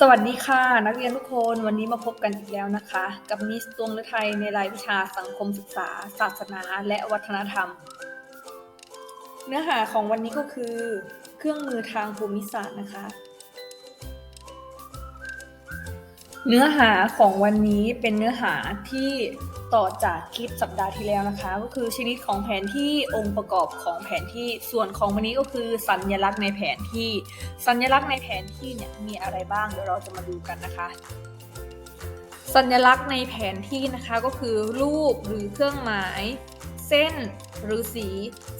สวัสดีค่ะ นักเรียนทุกคนวันนี้มาพบกันอีกแล้วนะคะ กับมิสตวงฤทัยในรายวิชาสังคมศึกษา ศาสนา และวัฒนธรรม เนื้อหาของวันนี้ก็คือ เครื่องมือทางภูมิศาสตร์นะคะ เนื้อหาของวันนี้เป็นเนื้อหาที่ ต่อจากคลิปสัปดาห์ที่แล้วนะคะ ก็คือชนิดของแผนที่องค์ประกอบของแผนที่ส่วนของวันนี้ก็คือสัญลักษณ์ในแผนที่ สัญลักษณ์ในแผนที่เนี่ยมีอะไรบ้างเดี๋ยวเราจะมาดูกันนะคะ สัญลักษณ์ในแผนที่นะคะก็คือรูปหรือเครื่องหมาย เส้น หรือสี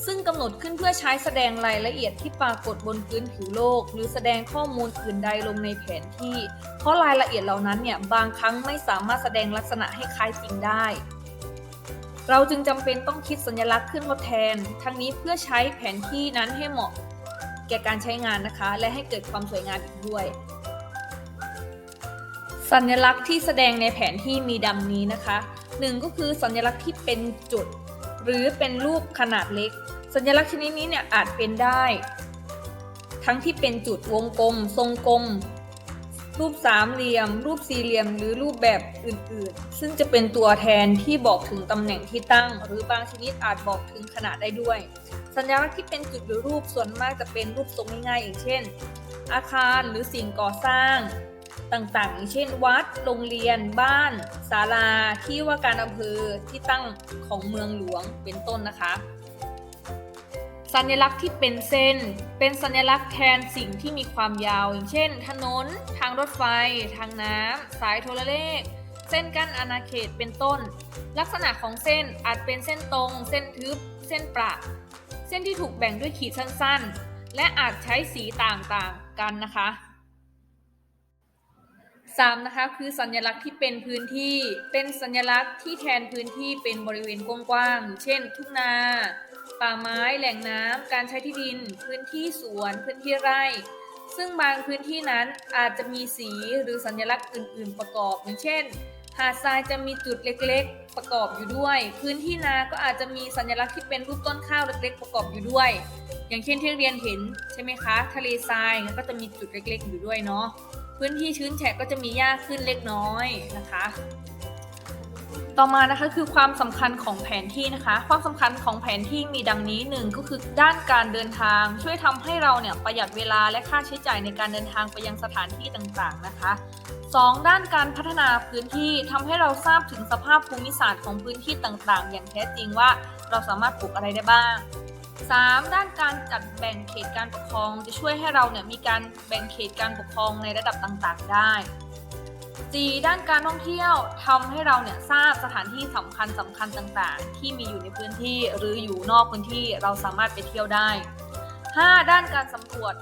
ซึ่งกำหนดขึ้นเพื่อใช้แสดงรายละเอียดที่ปรากฏบนพื้นผิวโลก หรือแสดงข้อมูลอื่นใดลงในแผนที่ เพราะรายละเอียดเหล่านั้นเนี่ยบางครั้งไม่สามารถแสดงลักษณะให้คล้ายจริงได้ เราจึงจำเป็นต้องคิดสัญลักษณ์ขึ้นทดแทน ทั้งนี้เพื่อใช้แผนที่นั้นให้เหมาะแก่การใช้งานนะคะ และให้เกิดความสวยงามอีกด้วยสัญลักษณ์ที่แสดงในแผนที่มีดังนี้นะคะหนึ่งก็คือสัญลักษณ์ที่เป็นจุด หรือเป็นรูปขนาดเล็ก สัญลักษณ์ชนิดนี้เนี่ยอาจเป็นได้ ทั้งที่เป็นจุดวงกลม ทรงกลม รูปสามเหลี่ยม รูปสี่เหลี่ยม หรือรูปแบบอื่นๆ ซึ่งจะเป็นตัวแทนที่บอกถึงตำแหน่งที่ตั้ง หรือบางชนิดอาจบอกถึงขนาดได้ด้วย สัญลักษณ์ที่เป็นจุดหรือรูปส่วนมากจะเป็นรูปทรงง่ายๆอย่างเช่น อาคารหรือสิ่งก่อสร้าง ต่างๆ เช่นวัด โรงเรียน บ้าน ศาลา ที่ว่าการอำเภอ ที่ตั้งของเมืองหลวง เป็นต้นนะคะ สัญลักษณ์ที่เป็นเส้น เป็นสัญลักษณ์แทนสิ่งที่มีความยาว อย่างเช่น ถนน ทางรถไฟ ทางน้ำ สายโทรเลข เส้นกั้นอาณาเขต เป็นต้น ลักษณะของเส้นอาจเป็นเส้นตรง เส้นทึบ เส้นประ เส้นที่ถูกแบ่งด้วยขีดสั้น ๆ และอาจใช้สีต่างๆ กันนะคะ 3นะคะคือสัญลักษณ์ที่เป็นพื้นที่เป็นสัญลักษณ์ที่แทนพื้นที่เป็นบริเวณกว้างๆเช่น ทุ่งนา ป่าไม้แหล่งน้ำการใช้ที่ดิน พื้นที่สวน พื้นที่ไร่ ซึ่งบางพื้นที่นั้นอาจจะมีสีหรือสัญลักษณ์อื่น ๆ ประกอบอย่างเช่น หาดทรายจะมีจุดเล็กๆ ประกอบอยู่ด้วย พื้นที่นาก็อาจจะมีสัญลักษณ์ที่เป็นรูปต้นข้าวเล็ก ๆ ประกอบอยู่ด้วย อย่างเช่นที่เรียนเห็นใช่ไหมคะ ทะเลทรายก็จะมีจุดเล็ก ๆ อยู่ด้วยเนาะ พื้นที่ชื้นแฉะก็จะมีหญ้าขึ้นเล็กน้อยนะคะ ต่อมานะคะคือความสำคัญของแผนที่นะคะ ความสำคัญของแผนที่มีดังนี้หนึ่งก็คือด้านการเดินทาง ช่วยทำให้เราเนี่ยประหยัดเวลาและค่าใช้จ่ายในการเดินทางไปยังสถานที่ต่างๆนะคะ 2. ด้านการพัฒนาพื้นที่ทำให้เราทราบถึงสภาพภูมิศาสตร์ของพื้นที่ต่างๆ อย่างแท้จริงว่าเราสามารถปลูกอะไรได้บ้าง 3. ด้านการจัดแบ่งเขตการปกครองจะช่วยให้เราเนี่ยมีการแบ่งเขตการปกครองในระดับต่างๆ ได้ 4. ด้านการท่องเที่ยวทำให้เราเนี่ยทราบสถานที่สำคัญสำคัญต่างๆ ที่มีอยู่ในพื้นที่หรืออยู่นอกพื้นที่เราสามารถไปเที่ยวได้ 5. ด้านการสำรวจ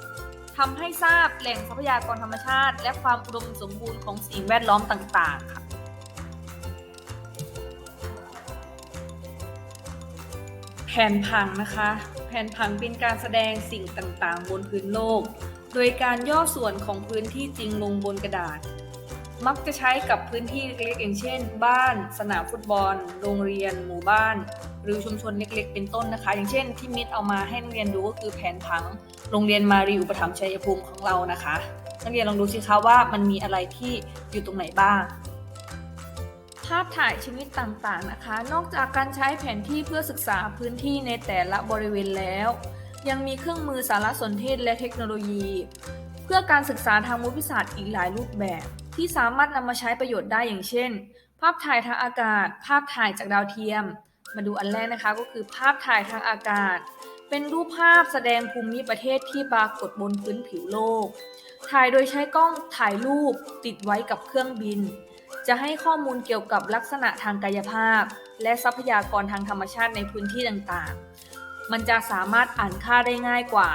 ทำให้ทราบแหล่งทรัพยากรธรรมชาติ และความอุดมสมบูรณ์ของสิ่งแวดล้อมต่างๆค่ะ แผนผังนะคะ แผนผังเป็นการแสดงสิ่งต่างๆ บนพื้นโลก โดยการย่อส่วนของพื้นที่จริงลงบนกระดาษ มักจะใช้กับพื้นที่เล็กๆ อย่างเช่น บ้าน สนามฟุตบอล โรงเรียน หมู่บ้าน หรือชุมชนเล็ก ๆ เป็นต้นนะคะ อย่างเช่น ที่มิตรเอามาให้นักเรียนดูก็คือแผนผัง โรงเรียนมารีอุปถัมภ์ชัยภูมิของเรานะคะ นักเรียนลองดูสิคะว่ามันมีอะไรที่อยู่ตรงไหนบ้าง ภาพถ่ายชนิดต่างๆนะคะ นอกจากการใช้แผนที่เพื่อศึกษาพื้นที่ในแต่ละบริเวณแล้ว ยังมีเครื่องมือสารสนเทศและเทคโนโลยี เพื่อการศึกษาทางภูมิศาสตร์อีกหลายรูปแบบ ที่สามารถนำมาใช้ประโยชน์ได้อย่างเช่น ภาพถ่ายทางอากาศ ภาพถ่ายจากดาวเทียม มาดูอันแรกนะคะก็คือภาพถ่ายทางอากาศ เป็นรูปภาพแสดงภูมิประเทศที่ปรากฏบนพื้นผิวโลก ถ่ายโดยใช้กล้องถ่ายรูปติดไว้กับเครื่องบิน จะให้ข้อมูลเกี่ยวกับลักษณะทางกายภาพ และทรัพยากรทางธรรมชาติในพื้นที่ต่างๆ มันจะสามารถอ่านค่าได้ง่ายกว่า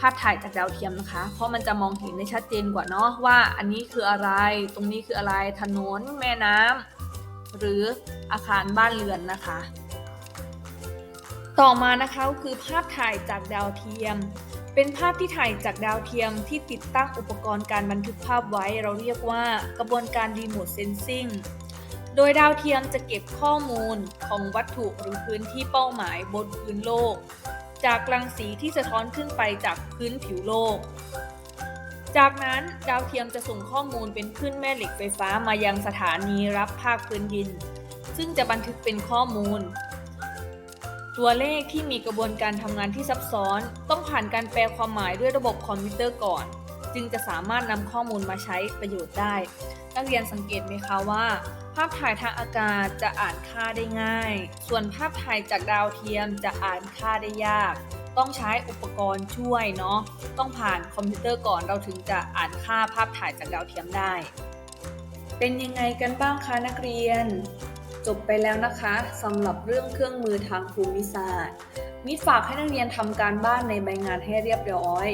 ภาพถ่ายจากดาวเทียมนะคะ เพราะมันจะมองเห็นได้ชัดเจนกว่าเนาะว่าอันนี้คืออะไร ตรงนี้คืออะไร ถนน แม่น้ำหรืออาคารบ้านเรือนนะคะ ต่อมานะคะก็คือภาพถ่ายจากดาวเทียม เป็นภาพที่ถ่ายจากดาวเทียมที่ติดตั้งอุปกรณ์การบันทึกภาพไว้ เราเรียกว่ากระบวนการรีโมทเซนซิงโดยดาวเทียมจะเก็บข้อมูลของวัตถุหรือพื้นที่เป้าหมายบนพื้นโลก จากรังสีที่สะท้อนขึ้นไปจากพื้นผิวโลก จากนั้นดาวเทียมจะส่งข้อมูลเป็นคลื่นแม่เหล็กไฟฟ้ามายังสถานีรับภาคพื้นดิน ซึ่งจะบันทึกเป็นข้อมูล ตัวเลขที่มีกระบวนการทำงานที่ซับซ้อน ต้องผ่านการแปลความหมายด้วยระบบคอมพิวเตอร์ก่อน จึงจะสามารถนำข้อมูลมาใช้ประโยชน์ได้ นักเรียนสังเกตไหมคะว่า ภาพถ่ายทางอากาศจะอ่านค่าได้ง่าย ส่วนภาพถ่ายจากดาวเทียมจะอ่านค่าได้ยาก ต้องใช้อุปกรณ์ช่วยเนาะต้องผ่านคอมพิวเตอร์ก่อนเราถึงจะอ่านค่าภาพถ่ายจากดาวเทียมได้ เป็นยังไงกันบ้างคะนักเรียน จบไปแล้วนะคะสำหรับเรื่องเครื่องมือทางภูมิศาสตร์ มิตรฝากให้นักเรียนทำการบ้านในใบงานให้เรียบร้อย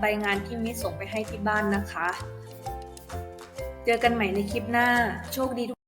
ใบงานที่มิตรส่งไปให้ที่บ้านนะคะ เจอกันใหม่ในคลิปหน้า โชคดีทุก